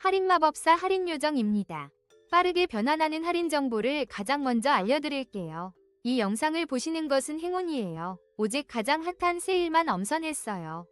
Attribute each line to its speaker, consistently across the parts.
Speaker 1: 할인 마법사 할인 요정입니다. 빠르게 변환하는 할인 정보를 가장 먼저 알려드릴게요. 이 영상을 보시는 것은 행운이에요. 오직 가장 핫한 세일만 엄선했어요.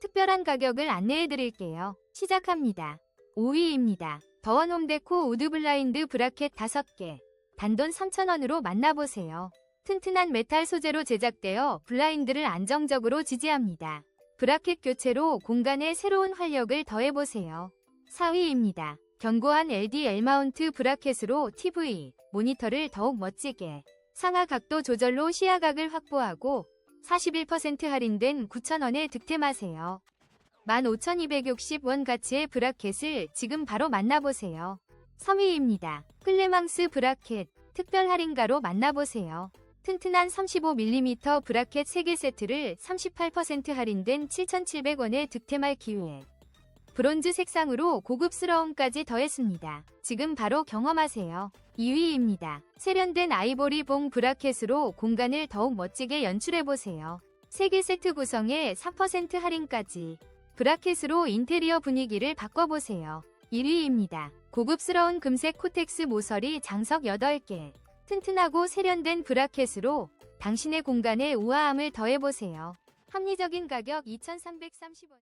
Speaker 1: 특별한 가격을 안내해드릴게요. 시작합니다. 5위입니다. 더원 홈데코 우드 블라인드 브라켓 5개. 단돈 3,000원으로 만나보세요. 튼튼한 메탈 소재로 제작되어 블라인드를 안정적으로 지지합니다. 브라켓 교체로 공간에 새로운 활력을 더해보세요. 4위입니다. 견고한 LDL 마운트 브라켓으로 TV, 모니터를 더욱 멋지게. 상하 각도 조절로 시야각을 확보하고 41% 할인된 9,000원에 득템하세요. 15,260원 가치의 브라켓을 지금 바로 만나보세요. 3위입니다. 클레망스 브라켓 특별 할인가로 만나보세요. 튼튼한 35mm 브라켓 3개 세트를 38% 할인된 7,700원에 득템할 기회. 브론즈 색상으로 고급스러움까지 더했습니다. 지금 바로 경험하세요. 2위입니다. 세련된 아이보리 봉 브라켓으로 공간을 더욱 멋지게 연출해보세요. 3개 세트 구성에 3% 할인까지. 브라켓으로 인테리어 분위기를 바꿔보세요. 1위입니다. 고급스러운 금색 코텍스 모서리 장석 8개. 튼튼하고 세련된 브라켓으로 당신의 공간에 우아함을 더해보세요. 합리적인 가격 2,330원.